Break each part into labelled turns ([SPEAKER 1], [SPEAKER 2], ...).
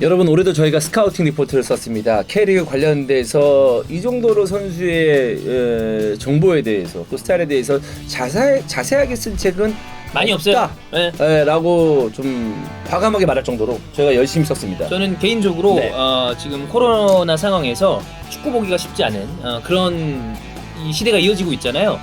[SPEAKER 1] 여러분 올해도 저희가 스카우팅 리포트를 썼습니다. K리그 관련돼서 이 정도로 선수의 에, 정보에 대해서 또 스타일에 대해서 자세, 자세하게 쓴 책은
[SPEAKER 2] 많이 없어요. 네.
[SPEAKER 1] 에, 라고 좀 과감하게 말할 정도로 저희가 열심히 썼습니다.
[SPEAKER 2] 저는 개인적으로
[SPEAKER 1] 네.
[SPEAKER 2] 어, 지금 코로나 상황에서 축구 보기가 쉽지 않은 어, 그런 이 시대가 이어지고 있잖아요.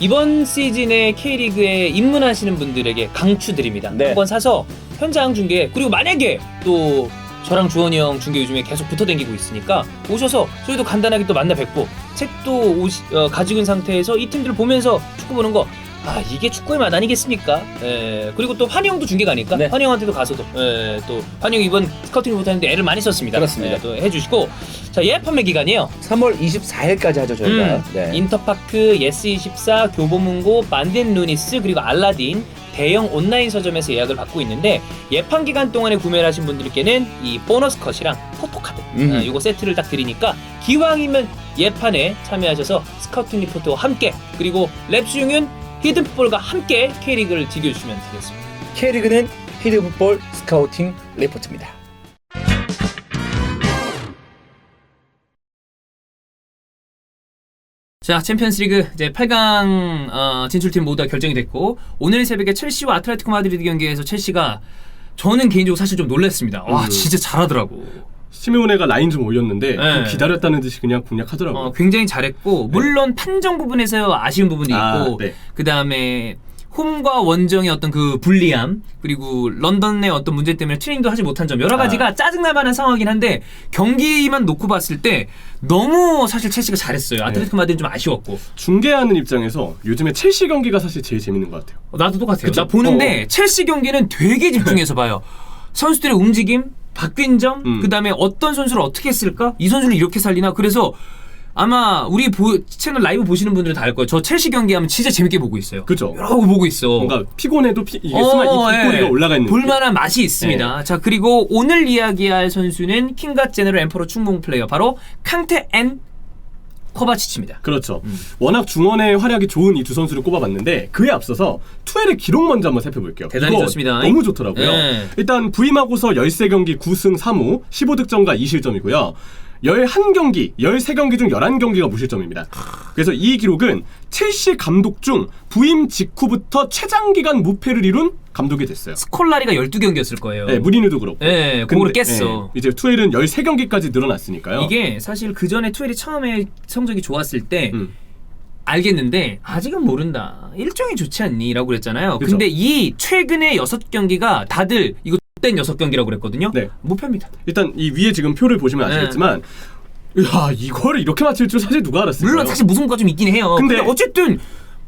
[SPEAKER 2] 이번 시즌에 K리그에 입문하시는 분들에게 강추드립니다.
[SPEAKER 1] 네.
[SPEAKER 2] 한번 사서 현장 중계 그리고 만약에 또 저랑 주원이 형 중계 요즘에 계속 붙어 다니고 있으니까 오셔서 저희도 간단하게 또 만나 뵙고 책도 오시, 어, 가지고 있는 상태에서 이 팀들 보면서 축구 보는 거 아 이게 축구의 맛 아니겠습니까? 예, 그리고 또 환희 형도 중계가니까
[SPEAKER 1] 네.
[SPEAKER 2] 환희 형한테도 가서도 예, 또형 이번 스카우팅 리포트 하는데 애를 많이 썼습니다.
[SPEAKER 1] 그렇습니다.
[SPEAKER 2] 예, 또 해주시고 자 예약 판매 기간이에요.
[SPEAKER 1] 3월 24일까지 하죠 저희가.
[SPEAKER 2] 음,
[SPEAKER 1] 네.
[SPEAKER 2] 인터파크, 예스24, 교보문고, 만든 루니스 그리고 알라딘 대형 온라인 서점에서 예약을 받고 있는데 예판 기간 동안에 구매를 하신 분들께는 이 보너스 컷이랑 포토카드
[SPEAKER 1] 음.
[SPEAKER 2] 어, 이거 세트를 딱 드리니까 기왕이면 예판에 참여하셔서 스카우팅 리포트와 함께 그리고 랩 수용은 히든풋볼과 함께 K리그를 즐겨주시면 되겠습니다.
[SPEAKER 1] K리그는 히드풋볼 스카우팅 리포트입니다.
[SPEAKER 2] 자 챔피언스리그 이제 8강 어, 진출팀 모두 다 결정이 됐고 오늘 새벽에 첼시와 아틀레티코 마드리드 경기에서 첼시가 저는 개인적으로 사실 좀 놀랐습니다. 와
[SPEAKER 3] 음.
[SPEAKER 2] 진짜 잘하더라고.
[SPEAKER 3] 시메오네가 라인 좀 올렸는데
[SPEAKER 2] 네.
[SPEAKER 3] 그 기다렸다는 듯이 그냥 공략하더라고요.
[SPEAKER 2] 어, 굉장히 잘했고 물론 판정 부분에서 아쉬운 부분이
[SPEAKER 3] 아,
[SPEAKER 2] 있고
[SPEAKER 3] 네.
[SPEAKER 2] 그 다음에 홈과 원정의 어떤 그 불리함 그리고 런던의 어떤 문제 때문에 트레이닝도 하지 못한 점 여러 가지가 짜증날 만한 상황이긴 한데 경기만 놓고 봤을 때 너무 사실 첼시가 잘했어요. 아틀레티코 마드리드 좀 아쉬웠고
[SPEAKER 3] 중계하는 입장에서 요즘에 첼시 경기가 사실 제일 재밌는 것 같아요.
[SPEAKER 2] 어, 나도 똑같아요.
[SPEAKER 3] 그쵸?
[SPEAKER 2] 나 보는데
[SPEAKER 3] 어, 어.
[SPEAKER 2] 첼시 경기는 되게 집중해서 봐요. 선수들의 움직임, 바뀐 점,
[SPEAKER 3] 음.
[SPEAKER 2] 그 다음에 어떤 선수를 어떻게 했을까? 이 선수를 이렇게 살리나? 그래서 아마 우리 보- 채널 라이브 보시는 분들은 다 알 거예요. 저 첼시 경기 하면 진짜 재밌게 보고 있어요.
[SPEAKER 3] 그죠?
[SPEAKER 2] 여러 거 보고 있어.
[SPEAKER 3] 뭔가 피곤해도 피, 이게
[SPEAKER 2] 어,
[SPEAKER 3] 스마 이 뒷꼬리가
[SPEAKER 2] 예.
[SPEAKER 3] 올라가 있는
[SPEAKER 2] 볼만한 맛이 있습니다. 자 그리고 오늘 이야기할 선수는 킹갓 제너럴 엠퍼로 충봉 플레이어 바로 캉테 앤 코바치치입니다.
[SPEAKER 3] 그렇죠.
[SPEAKER 2] 음.
[SPEAKER 3] 워낙 중원의 활약이 좋은 이 두 선수를 꼽아봤는데 그에 앞서서 투엘의 기록 먼저 한번 살펴볼게요.
[SPEAKER 2] 대단히 좋습니다.
[SPEAKER 3] 너무 좋더라고요.
[SPEAKER 2] 네.
[SPEAKER 3] 일단 부임하고서 13경기 9승 3무 15득점과 2실점이고요. 11경기, 13경기 중 11경기가 무실점입니다. 그래서 이 기록은 첼시 감독 중 부임 직후부터 최장기간 무패를 이룬 감독이 됐어요.
[SPEAKER 2] 스콜라리가 12경기였을 거예요.
[SPEAKER 3] 네, 무리뉴도 그렇고.
[SPEAKER 2] 네, 그거를 깼어.
[SPEAKER 3] 예, 이제 투엘은 13경기까지 늘어났으니까요.
[SPEAKER 2] 이게 사실 그 전에 투엘이 처음에 성적이 좋았을 때
[SPEAKER 3] 음.
[SPEAKER 2] 알겠는데 아직은 모른다. 일정이 좋지 않니라고 그랬잖아요.
[SPEAKER 3] 그죠.
[SPEAKER 2] 근데 이 최근의 여섯 경기가 다들 이거 땐 여섯 경기라고 그랬거든요.
[SPEAKER 3] 네.
[SPEAKER 2] 무패입니다.
[SPEAKER 3] 일단 이 위에 지금 표를 보시면
[SPEAKER 2] 네.
[SPEAKER 3] 아시겠지만 야 이거를 이렇게 맞힐 줄 사실 누가 알았을까요?
[SPEAKER 2] 물론 사실 무승부가 좀 있긴 해요. 근데,
[SPEAKER 3] 근데-
[SPEAKER 2] 어쨌든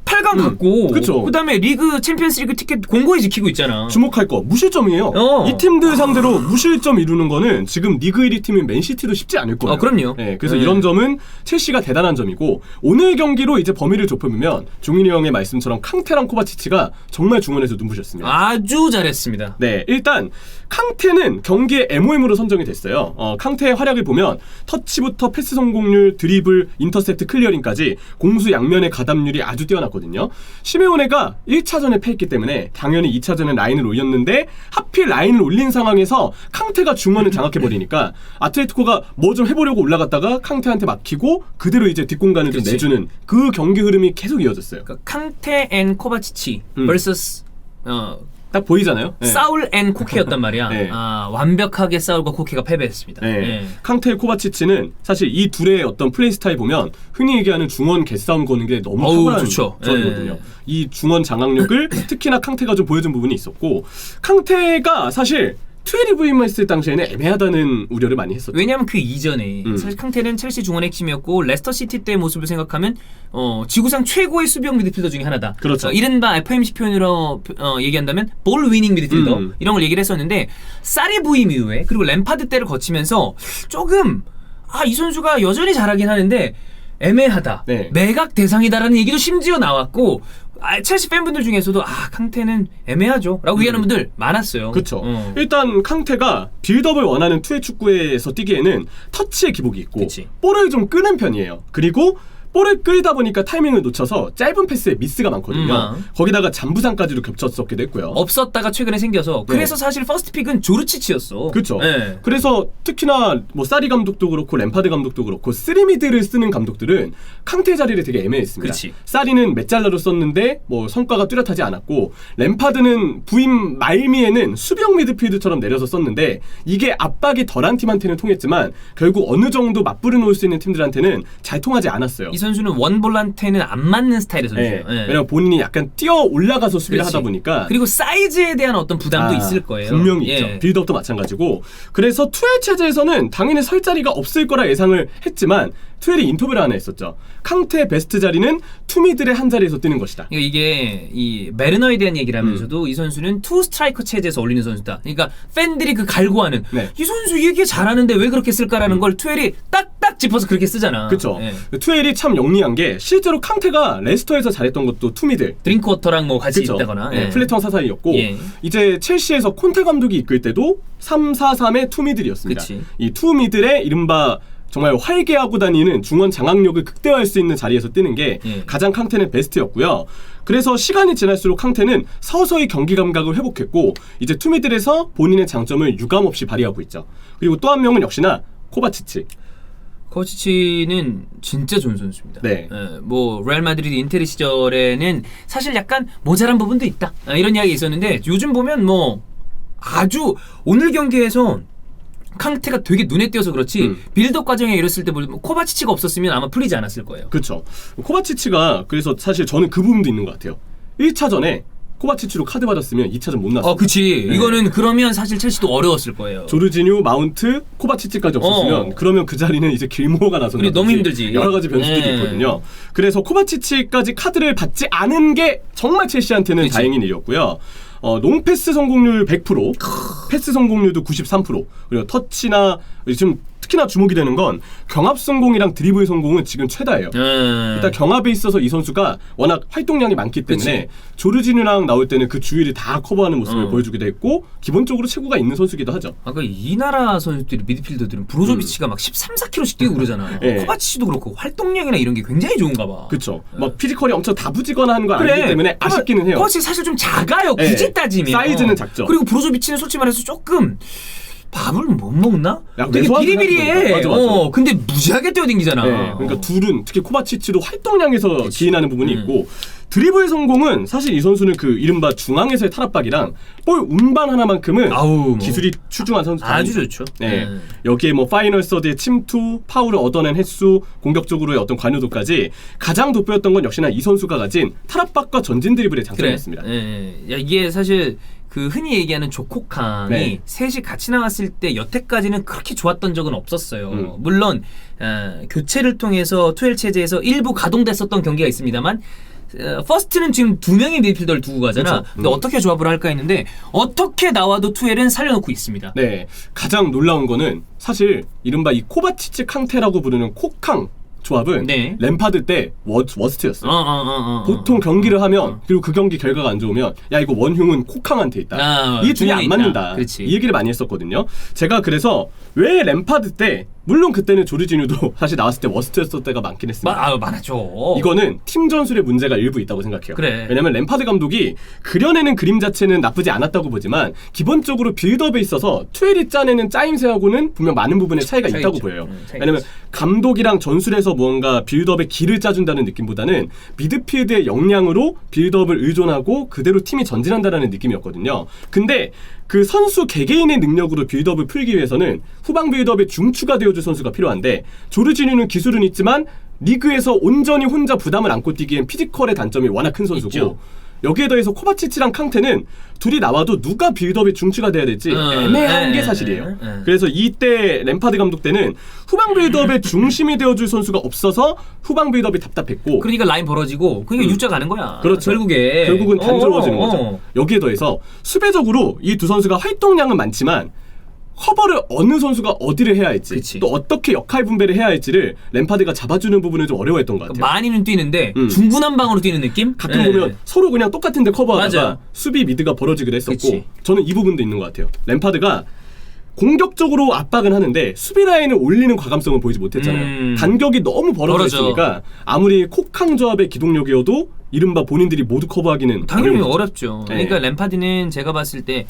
[SPEAKER 2] 8강
[SPEAKER 3] 음,
[SPEAKER 2] 갔고
[SPEAKER 3] 그쵸.
[SPEAKER 2] 그다음에 리그 챔피언스리그 티켓 공고히 지키고 있잖아.
[SPEAKER 3] 주목할 거 무실점이에요.
[SPEAKER 2] 어.
[SPEAKER 3] 이 팀들 상대로 무실점 이루는 거는 지금 리그 1위 팀인 맨시티도 쉽지 않을 거예요.
[SPEAKER 2] 어, 그럼요.
[SPEAKER 3] 네, 그래서
[SPEAKER 2] 네.
[SPEAKER 3] 이런 점은 첼시가 대단한 점이고 오늘 경기로 이제 범위를 좁혀보면 종인이 형의 말씀처럼 캉테랑 코바치치가 정말 중원에서 눈부셨습니다.
[SPEAKER 2] 아주 잘했습니다.
[SPEAKER 3] 네, 일단 캉테는 경기의 MOM으로 선정이 됐어요. 어, 캉테의 활약을 보면 터치부터 패스 성공률, 드리블, 인터셉트 클리어링까지 공수 양면의 가담률이 아주 뛰어났거든요. 시메오네가 1차전에 패했기 때문에 당연히 2차전에 라인을 올렸는데 하필 라인을 올린 상황에서 캉테가 중원을 장악해버리니까 아틀레티코가 뭐 좀 해보려고 올라갔다가 캉테한테 막히고 그대로 이제 뒷공간을 좀
[SPEAKER 2] 그치.
[SPEAKER 3] 내주는 그 경기 흐름이 계속 이어졌어요.
[SPEAKER 2] 그러니까 캉테 앤 코바치치
[SPEAKER 3] 음.
[SPEAKER 2] vs 어,
[SPEAKER 3] 딱 보이잖아요. 네.
[SPEAKER 2] 사울 앤 코케였단 말이야.
[SPEAKER 3] 네.
[SPEAKER 2] 아, 완벽하게 사울과 코케가 패배했습니다.
[SPEAKER 3] 네.
[SPEAKER 2] 네.
[SPEAKER 3] 캉테 코바치치는 사실 이 둘의 어떤 플레이 스타일 보면 흔히 얘기하는 중원 개싸움 거는 게 너무
[SPEAKER 2] 어우,
[SPEAKER 3] 탁월한
[SPEAKER 2] 좋죠.
[SPEAKER 3] 조합이거든요.
[SPEAKER 2] 네.
[SPEAKER 3] 이 중원 장악력을 특히나 캉테가 좀 보여준 부분이 있었고 캉테가 사실 트웨리 부임했을 당시에는 애매하다는 우려를 많이 했었죠.
[SPEAKER 2] 왜냐하면 그 이전에
[SPEAKER 3] 음.
[SPEAKER 2] 사실 캉테는 첼시 중원 핵심이었고 레스터 시티 때 모습을 생각하면 어, 지구상 최고의 수비형 미드필더 중에 하나다.
[SPEAKER 3] 그렇죠.
[SPEAKER 2] 어, 이른바 FMC 표현으로 어, 얘기한다면 볼 위닝 미드필더
[SPEAKER 3] 음.
[SPEAKER 2] 이런 걸 얘기를 했었는데 쌀이 부임 이후에 그리고 램파드 때를 거치면서 조금 아 이 선수가 여전히 잘하긴 하는데 애매하다.
[SPEAKER 3] 네.
[SPEAKER 2] 매각 대상이다라는 얘기도 심지어 나왔고 아, 첼시 팬분들 중에서도 아 캉테는 애매하죠라고 얘기하는 분들 많았어요.
[SPEAKER 3] 음. 그렇죠.
[SPEAKER 2] 어.
[SPEAKER 3] 일단 캉테가 빌드업을 원하는 투의 축구에서 뛰기에는 터치의 기복이 있고
[SPEAKER 2] 그치.
[SPEAKER 3] 볼을 좀 끄는 편이에요. 그리고 볼을 끌다 보니까 타이밍을 놓쳐서 짧은 패스에 미스가 많거든요.
[SPEAKER 2] 음, 아.
[SPEAKER 3] 거기다가 잠부상까지도 겹쳤었기도 했고요.
[SPEAKER 2] 없었다가 최근에 생겨서
[SPEAKER 3] 네.
[SPEAKER 2] 그래서 사실 퍼스트 픽은 조르치치였어.
[SPEAKER 3] 그렇죠.
[SPEAKER 2] 네.
[SPEAKER 3] 그래서 특히나 뭐 사리 감독도 그렇고 램파드 감독도 그렇고 쓰리미드를 쓰는 감독들은 캉테 자리를 되게 애매했습니다.
[SPEAKER 2] 그치.
[SPEAKER 3] 사리는 메잘라로 썼는데 뭐 성과가 뚜렷하지 않았고 램파드는 부임 말미에는 수비형 미드필드처럼 내려서 썼는데 이게 압박이 덜한 팀한테는 통했지만 결국 어느 정도 맞부려 놓을 수 있는 팀들한테는 잘 통하지 않았어요.
[SPEAKER 2] 이 선수는 원볼란테는 안 맞는 스타일의 선수예요.
[SPEAKER 3] 네.
[SPEAKER 2] 네.
[SPEAKER 3] 왜냐면 본인이 약간 뛰어 올라가서 수비를
[SPEAKER 2] 그렇지.
[SPEAKER 3] 하다 보니까
[SPEAKER 2] 그리고 사이즈에 대한 어떤 부담도
[SPEAKER 3] 아,
[SPEAKER 2] 있을 거예요.
[SPEAKER 3] 분명히
[SPEAKER 2] 예.
[SPEAKER 3] 있죠. 빌드업도 마찬가지고. 그래서 투엘 체제에서는 당연히 설 자리가 없을 거라 예상을 했지만 투엘이 인터뷰를 하나 했었죠. 캉테 베스트 자리는 투미들의 한 자리에서 뛰는 것이다.
[SPEAKER 2] 그러니까 이게 이 메르너에 대한 얘기를
[SPEAKER 3] 음.
[SPEAKER 2] 하면서도 이 선수는 투 스트라이커 체제에서 어울리는 선수다. 그러니까 팬들이 그 갈구하는
[SPEAKER 3] 네.
[SPEAKER 2] 이 선수 얘기 잘하는데 왜 그렇게 쓸까라는 걸 투엘이 딱딱 짚어서 그렇게 쓰잖아.
[SPEAKER 3] 그렇죠.
[SPEAKER 2] 예.
[SPEAKER 3] 투엘이 참 영리한 게 실제로 캉테가 레스터에서 잘했던 것도 투미들.
[SPEAKER 2] 드링크워터랑 뭐 같이
[SPEAKER 3] 그쵸?
[SPEAKER 2] 있다거나.
[SPEAKER 3] 네,
[SPEAKER 2] 예.
[SPEAKER 3] 플래턴 사사이였고
[SPEAKER 2] 예.
[SPEAKER 3] 이제 첼시에서 콘테 감독이 이끌 때도 3-4-3의 투미들이었습니다.
[SPEAKER 2] 그치.
[SPEAKER 3] 이 투미들의 이른바 정말 활개하고 다니는 중원 장악력을 극대화할 수 있는 자리에서 뛰는 게
[SPEAKER 2] 예.
[SPEAKER 3] 가장 캉테는 베스트였고요. 그래서 시간이 지날수록 캉테는 서서히 경기 감각을 회복했고 이제 투미들에서 본인의 장점을 유감없이 발휘하고 있죠. 그리고 또 한 명은 역시나 코바치치.
[SPEAKER 2] 코치치는 진짜 좋은 선수입니다.
[SPEAKER 3] 네.
[SPEAKER 2] 예, 뭐 레알 마드리드 인테리 시절에는 사실 약간 모자란 부분도 있다. 아, 이런 이야기 있었는데 요즘 보면 뭐 아주 오늘 경기에서 캉테가 되게 눈에 띄어서 그렇지
[SPEAKER 3] 음.
[SPEAKER 2] 빌드업 과정에 이랬을 때 보면 코바치치가 없었으면 아마 풀리지 않았을 거예요.
[SPEAKER 3] 그렇죠. 코바치치가 그래서 사실 저는 그 부분도 있는 것 같아요. 1차전에 코바치치로 카드 받았으면 2차전 못 났어요.
[SPEAKER 2] 어, 그치.
[SPEAKER 3] 네.
[SPEAKER 2] 이거는 그러면 사실 첼시도 어려웠을 거예요.
[SPEAKER 3] 조르지뉴, 마운트, 코바치치까지 없었으면
[SPEAKER 2] 어.
[SPEAKER 3] 그러면 그 자리는 이제 길모어가.
[SPEAKER 2] 그래, 너무 힘들지.
[SPEAKER 3] 여러 가지 변수들이
[SPEAKER 2] 네.
[SPEAKER 3] 있거든요. 그래서 코바치치까지 카드를 받지 않은 게 정말 첼시한테는
[SPEAKER 2] 그치.
[SPEAKER 3] 다행인 일이었고요. 어, 농패스 성공률 100%, 패스 성공률도 93%, 그리고 터치나 지금 특히나 주목이 되는 건 경합 성공이랑 드리블 성공은 지금 최다예요.
[SPEAKER 2] 음.
[SPEAKER 3] 일단 경합에 있어서 이 선수가 워낙 활동량이 많기 때문에 조르지뉴랑 나올 때는 그 주위를 다 커버하는 모습을
[SPEAKER 2] 어.
[SPEAKER 3] 보여주기도 했고 기본적으로 체구가 있는 선수기도 하죠.
[SPEAKER 2] 아까 이 나라 선수들이 미드필더들은 브로조비치가 막 13, 14kg씩 뛰고 그러잖아.
[SPEAKER 3] 예.
[SPEAKER 2] 코바치치도 그렇고 활동량이나 이런 게 굉장히 좋은가 봐.
[SPEAKER 3] 그쵸. 막 피지컬이 엄청 다부지거나 하는 걸 알기 때문에 아쉽기는 해요.
[SPEAKER 2] 코바치 사실 좀 작아요.
[SPEAKER 3] 예.
[SPEAKER 2] 굳이 따지면.
[SPEAKER 3] 사이즈는 작죠.
[SPEAKER 2] 그리고 브로조비치는 솔직히 말해서 조금 밥을 못 먹나?
[SPEAKER 3] 약간
[SPEAKER 2] 되게
[SPEAKER 3] 매소하긴
[SPEAKER 2] 비리비리해.
[SPEAKER 3] 맞아, 맞아.
[SPEAKER 2] 어, 근데 무지하게 뛰어댕기잖아.
[SPEAKER 3] 네, 그러니까 둘은 특히 코바치치도 활동량에서 기인하는 부분이
[SPEAKER 2] 음.
[SPEAKER 3] 있고 드리블 성공은 사실 이 선수는 그 이른바 중앙에서의 탈압박이랑 볼 운반 하나만큼은
[SPEAKER 2] 아우, 뭐.
[SPEAKER 3] 기술이 출중한 선수
[SPEAKER 2] 아주 좋죠.
[SPEAKER 3] 네.
[SPEAKER 2] 네.
[SPEAKER 3] 여기에 뭐 파이널 서드의 침투, 파울을 얻어낸 횟수, 공격적으로의 어떤 관여도까지 가장 돋보였던 건 역시나 이 선수가 가진 탈압박과 전진 드리블의
[SPEAKER 2] 그래.
[SPEAKER 3] 장점이었습니다.
[SPEAKER 2] 예, 예. 야, 이게 사실 그 흔히 얘기하는 조코캉이
[SPEAKER 3] 네.
[SPEAKER 2] 셋이 같이 나왔을 때 여태까지는 그렇게 좋았던 적은 없었어요.
[SPEAKER 3] 음.
[SPEAKER 2] 물론 어, 교체를 통해서 투엘 체제에서 일부 가동됐었던 경기가 있습니다만 어, 퍼스트는 지금 두 명의 미드필더를 두고 가잖아.
[SPEAKER 3] 그쵸.
[SPEAKER 2] 근데
[SPEAKER 3] 음.
[SPEAKER 2] 어떻게 조합을 할까 했는데 어떻게 나와도 투엘은 살려놓고 있습니다.
[SPEAKER 3] 네, 가장 놀라운 거는 사실 이른바 이 코바치치 캉테라고 부르는 코캉 조합은
[SPEAKER 2] 네.
[SPEAKER 3] 램파드 때 워, 워스트였어 요.
[SPEAKER 2] 어, 어, 어, 어,
[SPEAKER 3] 보통 경기를
[SPEAKER 2] 어,
[SPEAKER 3] 하면
[SPEAKER 2] 어.
[SPEAKER 3] 그리고 그 경기 결과가 안 좋으면 야 이거 원흉은 코캉한테 있다.
[SPEAKER 2] 아,
[SPEAKER 3] 이 둘이
[SPEAKER 2] 중간에
[SPEAKER 3] 안
[SPEAKER 2] 있다.
[SPEAKER 3] 맞는다.
[SPEAKER 2] 그렇지.
[SPEAKER 3] 이 얘기를 많이 했었거든요. 제가 그래서 왜 램파드 때 물론 그때는 조르지뉴도 사실 나왔을 때 워스트였을 때가 많긴 했습니다.
[SPEAKER 2] 마, 아, 많았죠.
[SPEAKER 3] 이거는 팀 전술의 문제가 일부 있다고 생각해요.
[SPEAKER 2] 그래.
[SPEAKER 3] 왜냐면 램파드 감독이 그려내는 그림 자체는 나쁘지 않았다고 보지만 기본적으로 빌드업에 있어서 투엘이 짜내는 짜임새하고는 분명 많은 부분에 차이가
[SPEAKER 2] 차이가
[SPEAKER 3] 있다고
[SPEAKER 2] 있죠.
[SPEAKER 3] 보여요.
[SPEAKER 2] 음,
[SPEAKER 3] 왜냐면. 감독이랑 전술에서 무언가 빌드업에 길을 짜준다는 느낌보다는 미드필드의 역량으로 빌드업을 의존하고 그대로 팀이 전진한다는 느낌이었거든요. 근데 그 선수 개개인의 능력으로 빌드업을 풀기 위해서는 후방 빌드업의 중추가 되어줄 선수가 필요한데 조르지뉴는 기술은 있지만 리그에서 온전히 혼자 부담을 안고 뛰기엔 피지컬의 단점이 워낙 큰 선수고
[SPEAKER 2] 있죠.
[SPEAKER 3] 여기에 더해서 코바치치랑 캉테는 둘이 나와도 누가 빌드업의 중추가 돼야 될지
[SPEAKER 2] 음,
[SPEAKER 3] 애매한
[SPEAKER 2] 에,
[SPEAKER 3] 게
[SPEAKER 2] 에,
[SPEAKER 3] 사실이에요. 그래서 이때 램파드 감독 때는 후방 빌드업의 중심이 되어줄 선수가 없어서 후방 빌드업이 답답했고
[SPEAKER 2] 그러니까 라인 벌어지고 그러니까
[SPEAKER 3] 음.
[SPEAKER 2] 유자 가는 거야.
[SPEAKER 3] 그렇죠.
[SPEAKER 2] 결국에
[SPEAKER 3] 결국은 단조로워지는
[SPEAKER 2] 어, 어,
[SPEAKER 3] 거죠.
[SPEAKER 2] 어.
[SPEAKER 3] 여기에 더해서 수배적으로 이 두 선수가 활동량은 많지만 커버를 어느 선수가 어디를 해야 할지
[SPEAKER 2] 그치.
[SPEAKER 3] 또 어떻게 역할 분배를 해야 할지를 램파드가 잡아주는 부분을 좀 어려워했던 것 같아요.
[SPEAKER 2] 많이는 뛰는데
[SPEAKER 3] 음.
[SPEAKER 2] 중구난방으로 뛰는 느낌?
[SPEAKER 3] 가끔
[SPEAKER 2] 예.
[SPEAKER 3] 보면 서로 그냥 똑같은데 커버하다가
[SPEAKER 2] 맞아.
[SPEAKER 3] 수비 미드가 벌어지기도 했었고
[SPEAKER 2] 그치.
[SPEAKER 3] 저는 이 부분도 있는 것 같아요. 램파드가 공격적으로 압박은 하는데 수비 라인을 올리는 과감성은 보이지 못했잖아요.
[SPEAKER 2] 음.
[SPEAKER 3] 간격이 너무 벌어져
[SPEAKER 2] 벌어져.
[SPEAKER 3] 있으니까 아무리 콕항 조합의 기동력이어도 이른바 본인들이 모두 커버하기는
[SPEAKER 2] 당연히. 어렵죠.
[SPEAKER 3] 네.
[SPEAKER 2] 그러니까 램파드는 제가 봤을 때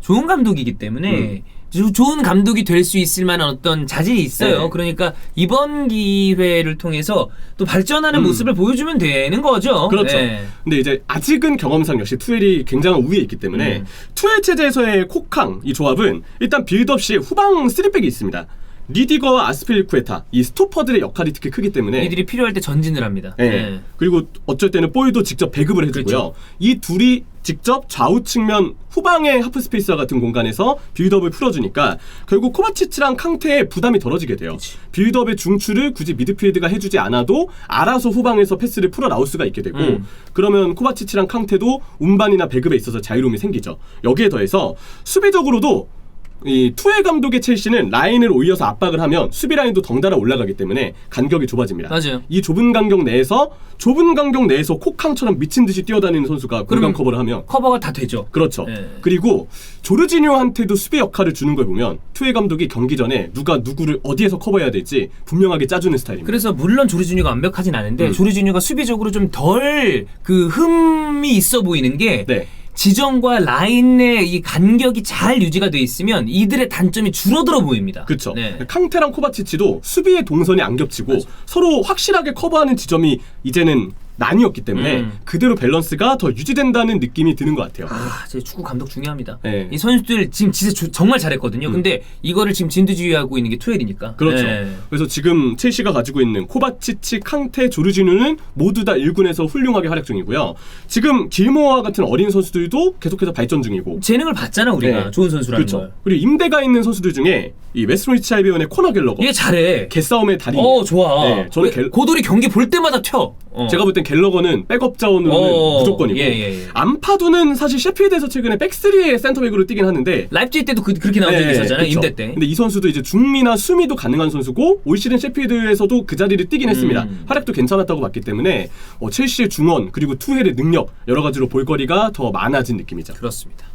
[SPEAKER 2] 좋은 감독이기 때문에
[SPEAKER 3] 음.
[SPEAKER 2] 조- 좋은 감독이 될 수 있을 만한 어떤 자질이 있어요.
[SPEAKER 3] 네.
[SPEAKER 2] 그러니까 이번 기회를 통해서 또 발전하는
[SPEAKER 3] 음.
[SPEAKER 2] 모습을 보여주면 되는 거죠.
[SPEAKER 3] 그렇죠.
[SPEAKER 2] 네.
[SPEAKER 3] 근데 이제 아직은 경험상 역시 투엘이 굉장한 우위에 있기 때문에
[SPEAKER 2] 음.
[SPEAKER 3] 투엘 체제에서의 콕항 이 조합은 일단 빌드업 시에 후방 3백이 있습니다. 리디거와 아스필리쿠에타 이 스토퍼들의 역할이 특히 크기 때문에
[SPEAKER 2] 이들이 필요할 때 전진을 합니다.
[SPEAKER 3] 네.
[SPEAKER 2] 네.
[SPEAKER 3] 그리고 어쩔 때는 볼도 직접 배급을 해주고요.
[SPEAKER 2] 그렇죠.
[SPEAKER 3] 이 둘이 직접 좌우 측면 후방의 하프 스페이스와 같은 공간에서 빌드업을 풀어주니까 결국 코바치치랑 캉테의 부담이 덜어지게 돼요. 빌드업의 중추를 굳이 미드필드가 해주지 않아도 알아서 후방에서 패스를 풀어 나올 수가 있게 되고
[SPEAKER 2] 음.
[SPEAKER 3] 그러면 코바치치랑 캉테도 운반이나 배급에 있어서 자유로움이 생기죠. 여기에 더해서 수비적으로도 이 투엘 감독의 첼시는 라인을 올려서 압박을 하면 수비 라인도 덩달아 올라가기 때문에 간격이 좁아집니다.
[SPEAKER 2] 맞아요.
[SPEAKER 3] 이 좁은 간격 내에서 좁은 간격 내에서 콕항처럼 미친 듯이 뛰어다니는 선수가
[SPEAKER 2] 그러면
[SPEAKER 3] 커버를 하면
[SPEAKER 2] 커버가 다 되죠.
[SPEAKER 3] 그렇죠.
[SPEAKER 2] 네.
[SPEAKER 3] 그리고 조르지니오한테도 수비 역할을 주는 걸 보면 투엘 감독이 경기 전에 누가 누구를 어디에서 커버해야 될지 분명하게 짜주는 스타일입니다.
[SPEAKER 2] 그래서 물론 조르지뉴가 완벽하진 않은데
[SPEAKER 3] 음.
[SPEAKER 2] 조르지뉴가 수비적으로 좀 덜 그 흠이 있어 보이는 게
[SPEAKER 3] 네.
[SPEAKER 2] 지점과 라인의 이 간격이 잘 유지가 돼 있으면 이들의 단점이 줄어들어 보입니다.
[SPEAKER 3] 그렇죠.
[SPEAKER 2] 네.
[SPEAKER 3] 캉테랑 코바치치도 수비의 동선이 안 겹치고 서로 확실하게 커버하는 지점이 이제는 나뉘었기 때문에
[SPEAKER 2] 음.
[SPEAKER 3] 그대로 밸런스가 더 유지된다는 느낌이 드는 것 같아요.
[SPEAKER 2] 아, 제 축구 감독 중요합니다.
[SPEAKER 3] 네.
[SPEAKER 2] 이 선수들 지금 진짜 조- 정말 잘했거든요. 근데 이거를 지금 진두지휘하고 있는 게 투엘이니까.
[SPEAKER 3] 그렇죠.
[SPEAKER 2] 네.
[SPEAKER 3] 그래서 지금 첼시가 가지고 있는 코바치치, 캉테, 조르지누는 모두 다 1군에서 훌륭하게 활약 중이고요. 지금 길모어와 같은 어린 선수들도 계속해서 발전 중이고.
[SPEAKER 2] 재능을 봤잖아 우리가
[SPEAKER 3] 네.
[SPEAKER 2] 좋은 선수라는
[SPEAKER 3] 그렇죠.
[SPEAKER 2] 걸.
[SPEAKER 3] 그리고 임대가 있는 선수들 중에 이 웨스트로이치 알비온의 코너 갤러거,
[SPEAKER 2] 얘 잘해.
[SPEAKER 3] 개싸움의 달인.
[SPEAKER 2] 어 좋아.
[SPEAKER 3] 네, 저는
[SPEAKER 2] 왜-
[SPEAKER 3] 갤-
[SPEAKER 2] 고돌이 경기 볼 때마다 튀어. 어.
[SPEAKER 3] 제가 볼땐 갤러거는 백업 자원으로는
[SPEAKER 2] 어,
[SPEAKER 3] 무조건이고
[SPEAKER 2] 예, 예, 예.
[SPEAKER 3] 안파두는 사실 셰필드에서 최근에 백스리의 센터백으로 뛰긴 하는데
[SPEAKER 2] 라이프지히 때도 그, 렇게 나온 적이
[SPEAKER 3] 네,
[SPEAKER 2] 있었잖아요
[SPEAKER 3] 그쵸.
[SPEAKER 2] 임대 때.
[SPEAKER 3] 근데 이 선수도 이제 중미나 수미도 가능한 선수고 올 시즌 셰필드에서도 그 자리를 뛰긴 했습니다.
[SPEAKER 2] 음.
[SPEAKER 3] 활약도 괜찮았다고 봤기 때문에 어, 첼시의 중원 그리고 투헬의 능력 여러 가지로 볼거리가 더 많아진 느낌이죠.
[SPEAKER 2] 그렇습니다.